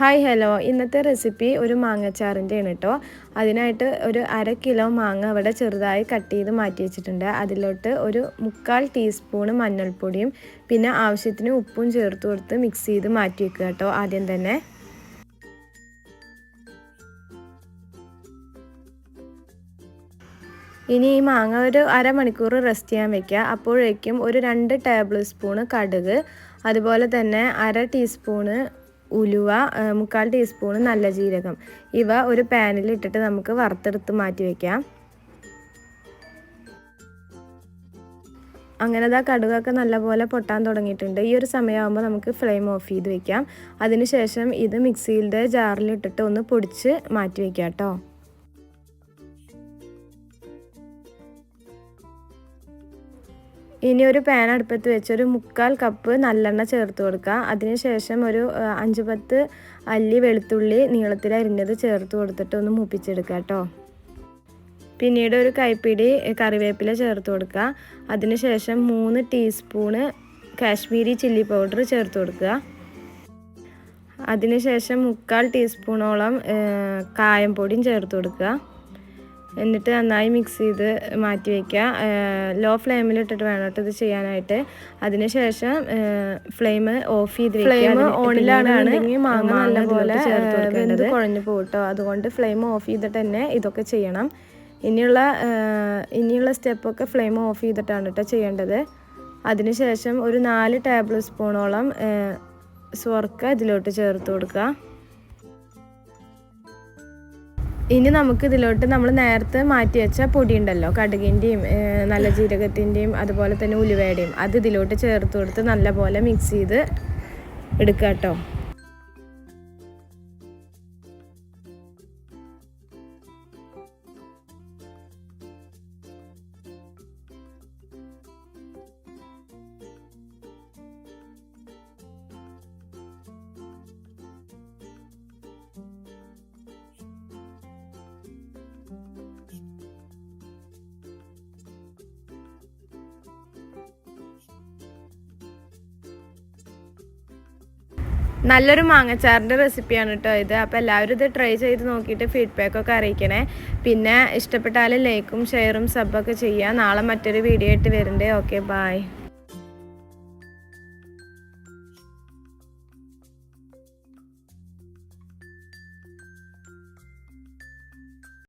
Hi hello ഇന്നത്തെ recipe ഒരു മാങ്ങച്ചാറിന്റെയാണ് കേട്ടോ അതിനായിട്ട് ഒരു അര കിലോ മാങ്ങ അവിടെ ചെറുതായി കട്ട് ചെയ്ത് മാറ്റി വെച്ചിട്ടുണ്ട്. അതിലോട്ട് ഒരു മുക്കാൽ ടീസ്പൂണ് മഞ്ഞൾപ്പൊടിയും പിന്നെ ആവശ്യത്തിന് ഉപ്പും ചേർത്ത് കൊടുത്ത് മിക്സ് ചെയ്ത് മാറ്റി വെക്കുക കേട്ടോ ആദ്യം തന്നെ. ഇനി ഈ മാങ്ങ ഒരു അരമണിക്കൂർ റെസ്റ്റ് ചെയ്യാൻ വെക്കുക. അപ്പോഴേക്കും ഒരു രണ്ട് ടേബിൾ സ്പൂണ് കടുക് അതുപോലെ തന്നെ അര ടീസ്പൂണ് ഉലുവ മുക്കാൽ ടീസ്പൂൺ നല്ല ജീരകം. ഇവ ഒരു പാനിൽ ഇട്ടിട്ട് നമുക്ക് വറുത്തെടുത്ത് മാറ്റി വയ്ക്കാം അങ്ങനെ അതാ കടുകൊക്കെ നല്ലപോലെ പൊട്ടാൻ തുടങ്ങിയിട്ടുണ്ട്. ഈ ഒരു സമയമാകുമ്പോൾ നമുക്ക് ഫ്ലെയിം ഓഫ് ചെയ്ത് വെക്കാം. അതിനുശേഷം ഇത് മിക്സിയിലെ ജാറിലിട്ടിട്ട് ഒന്ന് പൊടിച്ച് മാറ്റി വയ്ക്കാം കേട്ടോ ഇനി ഒരു പാൻ അടുപ്പത്ത് വെച്ച് ഒരു മുക്കാൽ കപ്പ് നല്ലെണ്ണ ചേർത്ത് കൊടുക്കുക. അതിനുശേഷം ഒരു അഞ്ച് പത്ത് അല്ലി വെളുത്തുള്ളി നീളത്തിൽ അരിഞ്ഞത് ചേർത്ത് കൊടുത്തിട്ട് ഒന്ന് മൂപ്പിച്ചെടുക്കുക കേട്ടോ. പിന്നീട് ഒരു കൈപ്പിടി കറിവേപ്പില ചേർത്ത് കൊടുക്കുക. അതിനുശേഷം മൂന്ന് ടീസ്പൂണ് കാശ്മീരി ചില്ലി പൗഡർ ചേർത്ത് കൊടുക്കുക. അതിനുശേഷം മുക്കാൽ ടീസ്പൂണോളം കായം പൊടിയും ചേർത്ത് കൊടുക്കുക. എന്നിട്ട് നന്നായി മിക്സ് ചെയ്ത് മാറ്റി വയ്ക്കുക ലോ ഫ്ലെയിമിൽ ഇട്ടിട്ട് വേണം കേട്ടോ ഇത് ചെയ്യാനായിട്ട്. അതിനുശേഷം ഫ്ലെയിം ഓഫ് ചെയ്ത് ഫ്ലെയിം ഓണിലാണ് മാങ്ങ നല്ലപോലെ ചേർത്ത് കുഴഞ്ഞു പോകട്ടോ അതുകൊണ്ട് ഫ്ലെയിം ഓഫ് ചെയ്തിട്ട് തന്നെ ഇതൊക്കെ ചെയ്യണം. ഇനിയുള്ള ഇനിയുള്ള സ്റ്റെപ്പൊക്കെ ഫ്ലെയിം ഓഫ് ചെയ്തിട്ടാണ് കേട്ടോ ചെയ്യേണ്ടത്. അതിനുശേഷം ഒരു നാല് ടേബിൾ സ്പൂണോളം സ്വർക്ക ഇതിലോട്ട് ചേർത്ത് കൊടുക്കുക. ഇനി നമുക്ക് ഇതിലോട്ട് നമ്മൾ നേരത്തെ മാറ്റി വെച്ച പൊടി ഉണ്ടല്ലോ കടുകിന്റെയും നല്ല ജീരകത്തിന്റെയും അതുപോലെ തന്നെ ഉലുവയുടെയും അത് ഇതിലോട്ട് ചേർത്ത് കൊടുത്ത് നല്ലപോലെ മിക്സ് ചെയ്ത് എടുക്കുക കേട്ടോ നല്ലൊരു മാങ്ങച്ചാറിന്റെ റെസിപ്പിയാണ് കേട്ടോ ഇത്. അപ്പോൾ എല്ലാവരും ഇത് ട്രൈ ചെയ്ത് നോക്കിയിട്ട് ഫീഡ്ബാക്കൊക്കെ അറിയിക്കണേ. പിന്നെ ഇഷ്ടപ്പെട്ടാൽ ലൈക്കും ഷെയറും സബ്ബൊക്കെ ചെയ്യുക. നാളെ മറ്റൊരു വീഡിയോ ആയിട്ട് വരുന്നുണ്ട് ഓക്കെ ബായ്